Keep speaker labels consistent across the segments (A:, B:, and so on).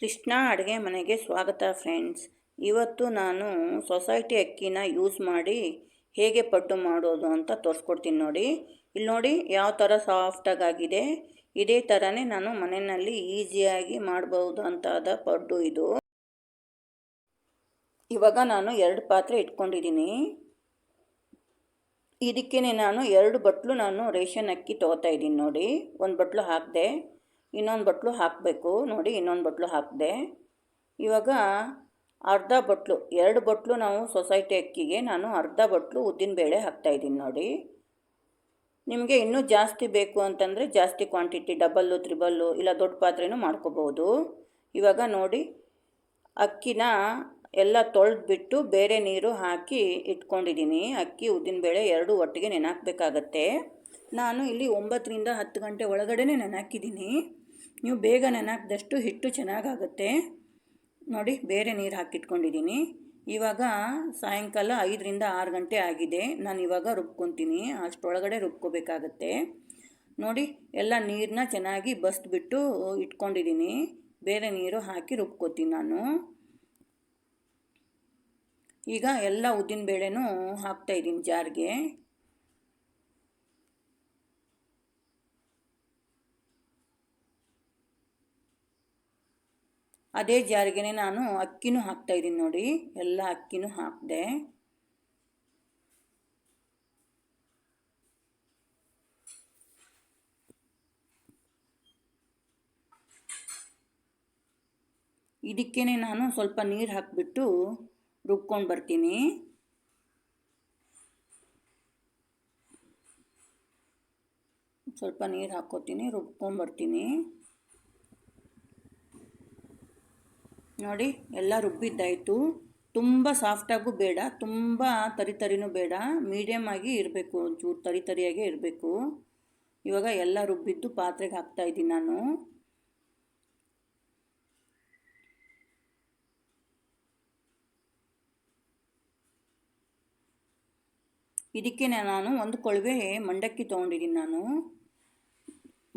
A: ಕೃಷ್ಣ ಅಡುಗೆ ಮನೆಗೆ ಸ್ವಾಗತ ಫ್ರೆಂಡ್ಸ್. ಇವತ್ತು ನಾನು ಸೊಸೈಟಿ ಅಕ್ಕಿನ ಯೂಸ್ ಮಾಡಿ ಹೇಗೆ ಪಡ್ಡು ಮಾಡೋದು ಅಂತ ತೋರಿಸ್ಕೊಡ್ತೀನಿ ನೋಡಿ. ಇಲ್ಲಿ ನೋಡಿ ಯಾವ ಥರ ಸಾಫ್ಟಾಗಿ ಆಗಿದೆ ಇದೇ ಥರನೇ ನಾನು ಮನೆಯಲ್ಲಿ ಈಸಿಯಾಗಿ ಮಾಡ್ಬೋದು ಅಂತಾದ ಪಡ್ಡು ಇದು. ಇವಾಗ ನಾನು ಎರಡು ಪಾತ್ರೆ ಇಟ್ಕೊಂಡಿದ್ದೀನಿ. ಇದಕ್ಕೇ ನಾನು ಎರಡು ಬಟ್ಲು ನಾನು ರೇಷನ್ ಅಕ್ಕಿ ತೊಗೋತಾ ಇದ್ದೀನಿ ನೋಡಿ. ಒಂದು ಬಟ್ಲು ಹಾಕಿದೆ. ಇನ್ನೊಂದು ಬಟ್ಲು ಹಾಕಬೇಕು. ನೋಡಿ, ಇನ್ನೊಂದು ಬಟ್ಲು ಹಾಕಿದೆ. ಇವಾಗ ಅರ್ಧ ಬಟ್ಲು, ಎರಡು ಬಟ್ಲು ನಾವು ಸೊಸೈಟಿ ಅಕ್ಕಿಗೆ ನಾನು ಅರ್ಧ ಬಟ್ಲು ಉದ್ದಿನಬೇಳೆ ಹಾಕ್ತಾಯಿದ್ದೀನಿ ನೋಡಿ. ನಿಮಗೆ ಇನ್ನೂ ಜಾಸ್ತಿ ಬೇಕು ಅಂತಂದರೆ ಜಾಸ್ತಿ ಕ್ವಾಂಟಿಟಿ, ಡಬಲ್ಲು, ತ್ರಿಬಲ್ಲು ಇಲ್ಲ ದೊಡ್ಡ ಪಾತ್ರೆನೂ ಮಾಡ್ಕೋಬೋದು. ಇವಾಗ ನೋಡಿ, ಅಕ್ಕಿನ ಎಲ್ಲ ತೊಳೆದ್ಬಿಟ್ಟು ಬೇರೆ ನೀರು ಹಾಕಿ ಇಟ್ಕೊಂಡಿದ್ದೀನಿ. ಅಕ್ಕಿ ಉದ್ದಿನಬೇಳೆ ಎರಡು ಒಟ್ಟಿಗೆ ನೆನಾಕಬೇಕಾಗತ್ತೆ. ನಾನು ಇಲ್ಲಿ ಒಂಬತ್ತರಿಂದ ಹತ್ತು ಗಂಟೆ ಒಳಗಡೆ ನೆನಾಕಿದ್ದೀನಿ. ನೀವು ಬೇಗ ನೆನಾಕಿದಷ್ಟು ಹಿಟ್ಟು ಚೆನ್ನಾಗಾಗುತ್ತೆ. ನೋಡಿ, ಬೇರೆ ನೀರು ಹಾಕಿಟ್ಕೊಂಡಿದ್ದೀನಿ. ಇವಾಗ ಸಾಯಂಕಾಲ ಐದರಿಂದ ಆರು ಗಂಟೆ ಆಗಿದೆ. ನಾನು ಇವಾಗ ರುಬ್ಕೊತೀನಿ. ಅಷ್ಟರೊಳಗಡೆ ರುಬ್ಕೋಬೇಕಾಗತ್ತೆ. ನೋಡಿ, ಎಲ್ಲ ನೀರನ್ನ ಚೆನ್ನಾಗಿ ಬಸ್ದುಬಿಟ್ಟು ಇಟ್ಕೊಂಡಿದ್ದೀನಿ. ಬೇರೆ ನೀರು ಹಾಕಿ ರುಬ್ಕೋತೀನಿ ನಾನು. ಈಗ ಎಲ್ಲ ಉದ್ದಿನ ಬೇಳೆನೂ ಹಾಕ್ತಾಯಿದ್ದೀನಿ ಜಾರ್ಗೆ. ಅದೇ ಜಾರಿಗೆನೇ ನಾನು ಅಕ್ಕಿನೂ ಹಾಕ್ತಾಯಿದ್ದೀನಿ ನೋಡಿ. ಎಲ್ಲ ಅಕ್ಕಿನೂ ಹಾಕಿದೆ. ಇದಕ್ಕೇ ನಾನು ಸ್ವಲ್ಪ ನೀರು ಹಾಕಿಬಿಟ್ಟು ರುಬ್ಕೊಂಡು ಬರ್ತೀನಿ. ಸ್ವಲ್ಪ ನೀರು ಹಾಕ್ಕೋತೀನಿ ರುಬ್ಕೊಂಡ್ಬರ್ತೀನಿ ನೋಡಿ, ಎಲ್ಲ ರುಬ್ಬಿದ್ದಾಯಿತು. ತುಂಬ ಸಾಫ್ಟಾಗೂ ಬೇಡ, ತುಂಬ ತರಿ ತರಿನೂ ಬೇಡ. ಮೀಡಿಯಮ್ ಆಗಿ ಇರಬೇಕು, ಒಂಚೂರು ತರಿ ತರಿಯಾಗೇ ಇರಬೇಕು. ಇವಾಗ ಎಲ್ಲ ರುಬ್ಬಿದ್ದು ಪಾತ್ರೆಗೆ ಹಾಕ್ತಾಯಿದ್ದೀನಿ ನಾನು. ಇದಕ್ಕೆ ನಾನು ಒಂದು ಕೊಳವೆ ಮಂಡಕ್ಕಿ ತೊಗೊಂಡಿದ್ದೀನಿ ನಾನು.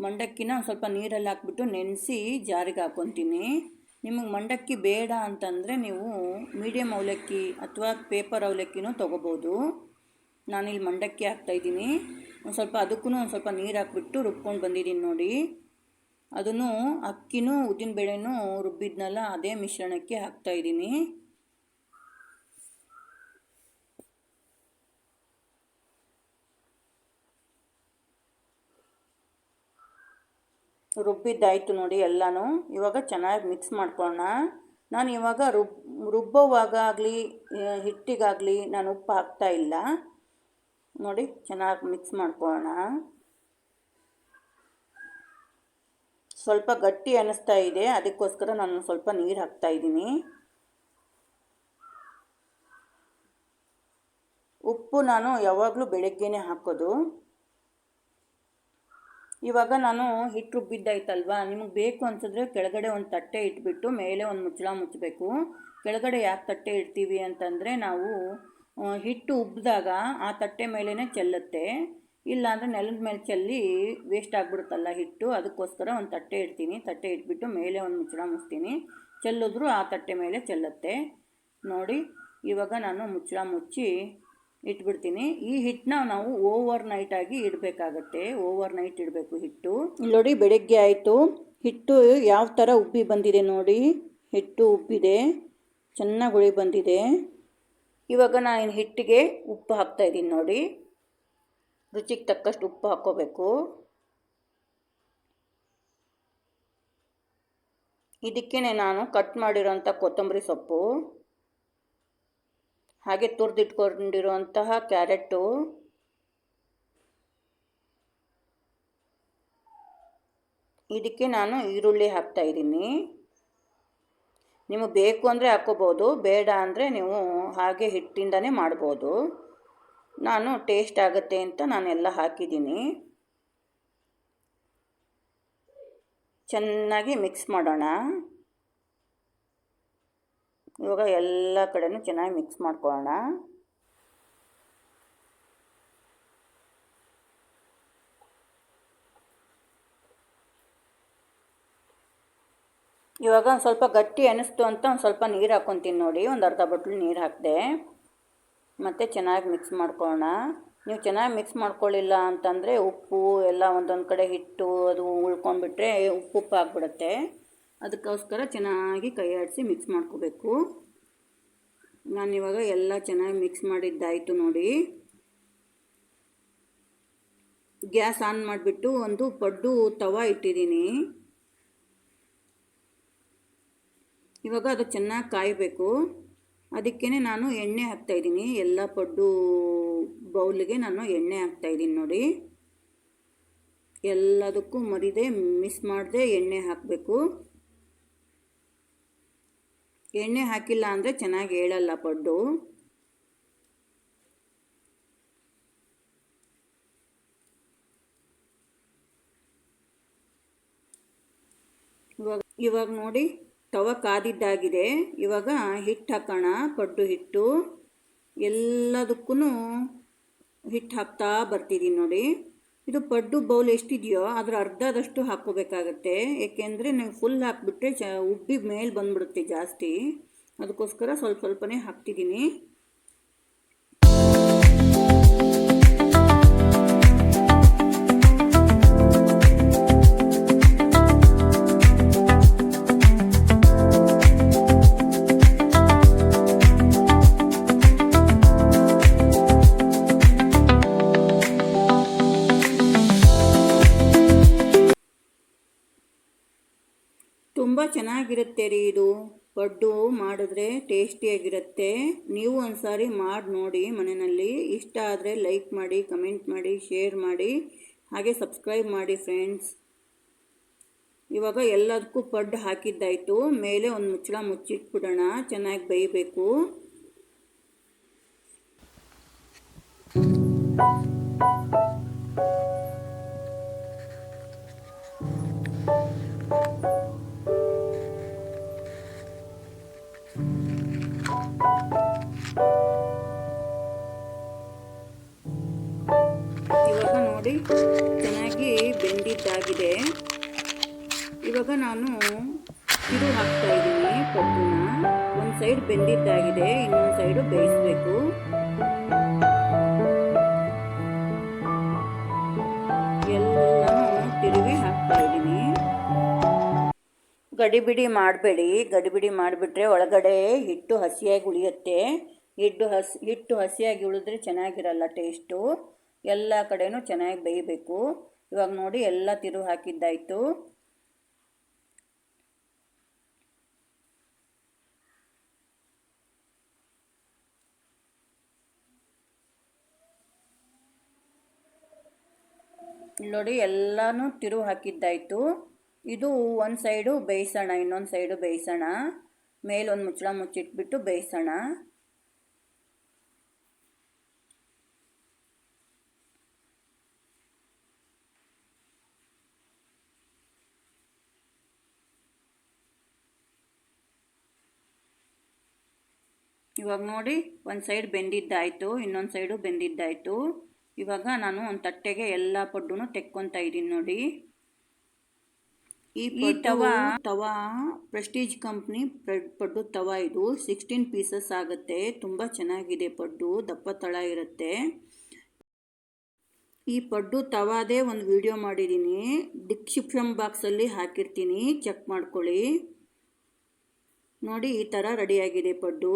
A: ಮಂಡಕ್ಕಿನ ಸ್ವಲ್ಪ ನೀರಲ್ಲಿ ಹಾಕ್ಬಿಟ್ಟು ನೆನೆಸಿ ಜಾರಿಗೆ ಹಾಕ್ಕೊತೀನಿ ನಿಮಗೆ ಮಂಡಕ್ಕಿ ಬೇಡ ಅಂತಂದರೆ ನೀವು ಮೀಡಿಯಮ್ ಅವಲಕ್ಕಿ ಅಥವಾ ಪೇಪರ್ ಅವಲಕ್ಕಿನೂ ತೊಗೋಬೋದು. ನಾನಿಲ್ಲಿ ಮಂಡಕ್ಕಿ ಹಾಕ್ತಾಯಿದ್ದೀನಿ ಒಂದು ಸ್ವಲ್ಪ ಅದಕ್ಕೂ ಒಂದು ಸ್ವಲ್ಪ ನೀರು ಹಾಕ್ಬಿಟ್ಟು ರುಬ್ಕೊಂಡು ಬಂದಿದ್ದೀನಿ ನೋಡಿ. ಅದನ್ನು ಅಕ್ಕಿನೂ ಉದ್ದಿನಬೇಳೆನೂ ರುಬ್ಬಿದ್ನಲ್ಲ, ಅದೇ ಮಿಶ್ರಣಕ್ಕೆ ಹಾಕ್ತಾಯಿದ್ದೀನಿ ರುಬ್ಬಿದ್ದಾಯಿತು ನೋಡಿ ಎಲ್ಲನೂ. ಇವಾಗ ಚೆನ್ನಾಗಿ ಮಿಕ್ಸ್ ಮಾಡ್ಕೊಳ್ಳೋಣ. ನಾನು ಇವಾಗ ರುಬ್ ರುಬ್ಬೋವಾಗಲಿ ಹಿಟ್ಟಿಗಾಗಲಿ ನಾನು ಉಪ್ಪು ಹಾಕ್ತಾ ಇಲ್ಲ. ನೋಡಿ ಚೆನ್ನಾಗಿ ಮಿಕ್ಸ್ ಮಾಡ್ಕೊಳ್ಳೋಣ. ಸ್ವಲ್ಪ ಗಟ್ಟಿ ಅನ್ನಿಸ್ತಾ ಇದೆ. ಅದಕ್ಕೋಸ್ಕರ ನಾನು ಸ್ವಲ್ಪ ನೀರು ಹಾಕ್ತಾ ಇದ್ದೀನಿ. ಉಪ್ಪು ನಾನು ಯಾವಾಗಲೂ ಬೆಳಗ್ಗೆನೇ ಹಾಕೋದು. ಇವಾಗ ನಾನು ಹಿಟ್ಟು ರುಬ್ಬಿದ್ದಾಯ್ತಲ್ವಾ? ನಿಮಗೆ ಬೇಕು ಅನ್ಸಿದ್ರೆ ಕೆಳಗಡೆ ಒಂದು ತಟ್ಟೆ ಇಟ್ಬಿಟ್ಟು ಮೇಲೆ ಒಂದು ಮುಚ್ಚಳ ಮುಚ್ಚಬೇಕು. ಕೆಳಗಡೆ ಯಾಕೆ ತಟ್ಟೆ ಇಡ್ತೀವಿ ಅಂತಂದರೆ ನಾವು ಹಿಟ್ಟು ಉಬ್ಬಿದಾಗ ಆ ತಟ್ಟೆ ಮೇಲೇ ಚೆಲ್ಲುತ್ತೆ. ಇಲ್ಲಾಂದರೆ ನೆಲದ ಮೇಲೆ ಚೆಲ್ಲಿ ವೇಸ್ಟ್ ಆಗಿಬಿಡುತ್ತಲ್ಲ ಹಿಟ್ಟು, ಅದಕ್ಕೋಸ್ಕರ ಒಂದು ತಟ್ಟೆ ಇಡ್ತೀನಿ. ತಟ್ಟೆ ಇಟ್ಬಿಟ್ಟು ಮೇಲೆ ಒಂದು ಮುಚ್ಚಳ ಮುಚ್ತೀನಿ. ಚೆಲ್ಲಿದ್ರು ಆ ತಟ್ಟೆ ಮೇಲೆ ಚೆಲ್ಲುತ್ತೆ. ನೋಡಿ, ಇವಾಗ ನಾನು ಮುಚ್ಚಳ ಮುಚ್ಚಿ ಇಟ್ಬಿಡ್ತೀನಿ. ಈ ಹಿಟ್ಟನ್ನ ನಾವು ಓವರ್ ನೈಟ್ ಆಗಿ ಇಡಬೇಕಾಗತ್ತೆ. ಓವರ್ ನೈಟ್ ಇಡಬೇಕು ಹಿಟ್ಟು. ನೋಡಿ, ಬೆಳಗ್ಗೆ ಆಯಿತು. ಹಿಟ್ಟು ಯಾವ ಥರ ಉಬ್ಬಿ ಬಂದಿದೆ ನೋಡಿ. ಹಿಟ್ಟು ಉಬ್ಬಿದೆ. ಚೆನ್ನಾಗಿ ಉಳಿ ಬಂದಿದೆ. ಇವಾಗ ನಾನು ಹಿಟ್ಟಿಗೆ ಉಪ್ಪು ಹಾಕ್ತಾ ಇದ್ದೀನಿ ನೋಡಿ. ರುಚಿಗೆ ತಕ್ಕಷ್ಟು ಉಪ್ಪು ಹಾಕ್ಕೋಬೇಕು. ಇದಕ್ಕೇ ನಾನು ಕಟ್ ಮಾಡಿರೋಂಥ ಕೊತ್ತಂಬರಿ ಸೊಪ್ಪು. ಹಾಗೆ ತುರಿದಿಟ್ಕೊಂಡಿರುವಂತಹ ಕ್ಯಾರೆಟು. ಇದಕ್ಕೆ ನಾನು ಈರುಳ್ಳಿ ಹಾಕ್ತಾ ಇದ್ದೀನಿ. ನಿಮಗೆ ಬೇಕು ಅಂದರೆ ಹಾಕ್ಕೋಬೋದು, ಬೇಡ ಅಂದರೆ ನೀವು ಹಾಗೆ ಹಿಟ್ಟಿಂದನೇ ಮಾಡ್ಬೋದು. ನಾನು ಟೇಸ್ಟ್ ಆಗುತ್ತೆ ಅಂತ ನಾನೆಲ್ಲ ಹಾಕಿದ್ದೀನಿ. ಚೆನ್ನಾಗಿ ಮಿಕ್ಸ್ ಮಾಡೋಣ. ಇವಾಗ ಎಲ್ಲ ಕಡೆನೂ ಚೆನ್ನಾಗಿ ಮಿಕ್ಸ್ ಮಾಡ್ಕೊಳ್ಳೋಣ. ಇವಾಗ ಒಂದು ಸ್ವಲ್ಪ ಗಟ್ಟಿ ಅನ್ನಿಸ್ತು ಅಂತ ಒಂದು ಸ್ವಲ್ಪ ನೀರು ಹಾಕ್ಕೊತೀನಿ ನೋಡಿ, ಒಂದು ಅರ್ಧ ಬಟ್ಲು ನೀರು ಹಾಕಿದೆ. ಮತ್ತು ಚೆನ್ನಾಗಿ ಮಿಕ್ಸ್ ಮಾಡ್ಕೊಳ್ಳೋಣ. ನೀವು ಚೆನ್ನಾಗಿ ಮಿಕ್ಸ್ ಮಾಡ್ಕೊಳ್ಳಿಲ್ಲ ಅಂತಂದರೆ ಉಪ್ಪು ಎಲ್ಲ ಒಂದೊಂದು ಕಡೆ ಹಿಟ್ಟು ಅದು ಉಳ್ಕೊಂಡ್ಬಿಟ್ರೆ ಉಪ್ಪು ಉಪ್ಪು ಆಗಿಬಿಡುತ್ತೆ. ಅದಕ್ಕೋಸ್ಕರ ಚೆನ್ನಾಗಿ ಕೈ ಆಡಿಸಿ ಮಿಕ್ಸ್ ಮಾಡ್ಕೋಬೇಕು ನಾನಿವಾಗ ಎಲ್ಲ ಚೆನ್ನಾಗಿ ಮಿಕ್ಸ್ ಮಾಡಿದ್ದಾಯಿತು ನೋಡಿ. ಗ್ಯಾಸ್ ಆನ್ ಮಾಡಿಬಿಟ್ಟು ಒಂದು ಪಡ್ಡು ತವ ಇಟ್ಟಿದ್ದೀನಿ. ಇವಾಗ ಅದು ಚೆನ್ನಾಗಿ ಕಾಯಬೇಕು. ಅದಕ್ಕೇ ನಾನು ಎಣ್ಣೆ ಹಾಕ್ತಾಯಿದ್ದೀನಿ ಎಲ್ಲ ಪಡ್ಡು ಬೌಲಿಗೆ ನಾನು ಎಣ್ಣೆ ಹಾಕ್ತಾಯಿದ್ದೀನಿ ನೋಡಿ. ಎಲ್ಲದಕ್ಕೂ ಮರಿದೆ, ಮಿಸ್ ಮಾಡದೆ ಎಣ್ಣೆ ಹಾಕಬೇಕು. ಎಣ್ಣೆ ಹಾಕಿಲ್ಲ ಅಂದರೆ ಚೆನ್ನಾಗಿ ಹೇಳಲ್ಲ ಪಡ್ಡು. ಇವಾಗ ಇವಾಗ ನೋಡಿ, ತವ ಕಾದಿದ್ದಾಗಿದೆ. ಇವಾಗ ಹಿಟ್ಟು ಹಾಕೋಣ, ಪಡ್ಡು ಹಿಟ್ಟು. ಎಲ್ಲದಕ್ಕೂ ಹಿಟ್ಟು ಹಾಕ್ತಾ ಬರ್ತಿದ್ದೀನಿ ನೋಡಿ. ಇದು ಪಡ್ಡು ಬೌಲ್ ಎಷ್ಟಿದೆಯೋ ಅದರ ಅರ್ಧದಷ್ಟು ಹಾಕ್ಕೋಬೇಕಾಗತ್ತೆ. ಏಕೆಂದರೆ ನೀವು ಫುಲ್ ಹಾಕಿಬಿಟ್ರೆ ಚ ಉಬ್ಬಿ ಮೇಲೆ ಬಂದ್ಬಿಡುತ್ತೆ ಜಾಸ್ತಿ. ಅದಕ್ಕೋಸ್ಕರ ಸ್ವಲ್ಪ ಸ್ವಲ್ಪನೇ ಹಾಕ್ತಿದ್ದೀನಿ. ಚೆನ್ನಾಗಿರುತ್ತೆ ರೀ ಇದು? ಪಡ್ಡು ಮಾಡಿದ್ರೆ ಟೇಸ್ಟಿಯಾಗಿರುತ್ತೆ ನೀವು ಒಂದ್ಸಾರಿ ಮಾಡಿ ನೋಡಿ ಮನೆಯಲ್ಲಿ. ಇಷ್ಟ ಆದರೆ ಲೈಕ್ ಮಾಡಿ ಕಮೆಂಟ್ ಮಾಡಿ ಶೇರ್ ಮಾಡಿ. ಹಾಗೆ ಸಬ್ಸ್ಕ್ರೈಬ್ ಮಾಡಿ ಫ್ರೆಂಡ್ಸ್ ಇವಾಗ ಎಲ್ಲದಕ್ಕೂ ಪಡ್ಡು ಹಾಕಿದ್ದಾಯಿತು. ಮೇಲೆ ಒಂದು ಮುಚ್ಚಳ ಮುಚ್ಚಿಟ್ಬಿಡೋಣ. ಚೆನ್ನಾಗಿ ಬೇಯಬೇಕು. ಚೆನ್ನಾಗಿ ಬೆಂದಿದ್ದಾಗಿದೆ. ಇವಾಗ ನಾನು ತಿರು ಹಾಕ್ತಾ ಇದ್ದೀನಿ ಪಪ್ಪುನ ಒಂದು ಸೈಡ್ ಬೆಂದಿದ್ದಾಗಿದೆ, ಇನ್ನೊಂದು ಸೈಡು ಬೇಯಿಸಬೇಕು. ಎಲ್ಲನೂ ತಿರುವಿ ಹಾಕ್ತಾ ಇದ್ದೀನಿ. ಗಡಿಬಿಡಿ ಮಾಡಬೇಡಿ, ಗಡಿಬಿಡಿ ಮಾಡಿಬಿಟ್ರೆ ಒಳಗಡೆ ಹಿಟ್ಟು ಹಸಿಯಾಗಿ ಉಳಿಯುತ್ತೆ. ಹಿಟ್ಟು ಹಸಿ, ಹಿಟ್ಟು ಹಸಿಯಾಗಿ ಉಳಿದ್ರೆ ಚೆನ್ನಾಗಿರಲ್ಲ ಟೇಸ್ಟು. ಎಲ್ಲ ಕಡೆಯೂ ಚೆನ್ನಾಗಿ ಬೇಯಬೇಕು. ಇವಾಗ ನೋಡಿ ಎಲ್ಲ ತಿರು ಹಾಕಿದ್ದಾಯಿತು. ನೋಡಿ ಎಲ್ಲನೂ ತಿರು ಹಾಕಿದ್ದಾಯಿತು. ಇದು ಒಂದು ಸೈಡು ಬೇಯಿಸೋಣ, ಇನ್ನೊಂದು ಸೈಡು ಬೇಯಿಸೋಣ. ಮೇಲೊಂದು ಮುಚ್ಚಳ ಮುಚ್ಚಿಟ್ಬಿಟ್ಟು ಬೇಯಿಸೋಣ. ಇವಾಗ ನೋಡಿ ಒಂದು ಸೈಡ್ ಬೆಂದಿದ್ದಾಯಿತು ಇನ್ನೊಂದು ಸೈಡು ಬೆಂದಿದ್ದಾಯಿತು. ಇವಾಗ ನಾನು ಒಂದು ತಟ್ಟೆಗೆ ಎಲ್ಲ ಪಡ್ಡು ತೆಕ್ಕೊತಾ ಇದ್ದೀನಿ ನೋಡಿ. ಈ ತವಾ? ತವಾ ಪ್ರೆಸ್ಟೀಜ್ ಕಂಪ್ನಿ ಪಡ್ಡು ತವಾ ಇದು. ಸಿಕ್ಸ್ಟೀನ್ ಪೀಸಸ್ ಆಗುತ್ತೆ. ತುಂಬ ಚೆನ್ನಾಗಿದೆ ಪಡ್ಡು. ದಪ್ಪ ತಳ ಇರುತ್ತೆ. ಈ ಪಡ್ಡು ತವಾದೇ ಒಂದು ವಿಡಿಯೋ ಮಾಡಿದ್ದೀನಿ. ಡಿಸ್ಕ್ರಿಪ್ಷನ್ ಬಾಕ್ಸಲ್ಲಿ ಹಾಕಿರ್ತೀನಿ. ಚೆಕ್ ಮಾಡ್ಕೊಳ್ಳಿ. ನೋಡಿ ಈ ಥರ ರೆಡಿಯಾಗಿದೆ ಪಡ್ಡು.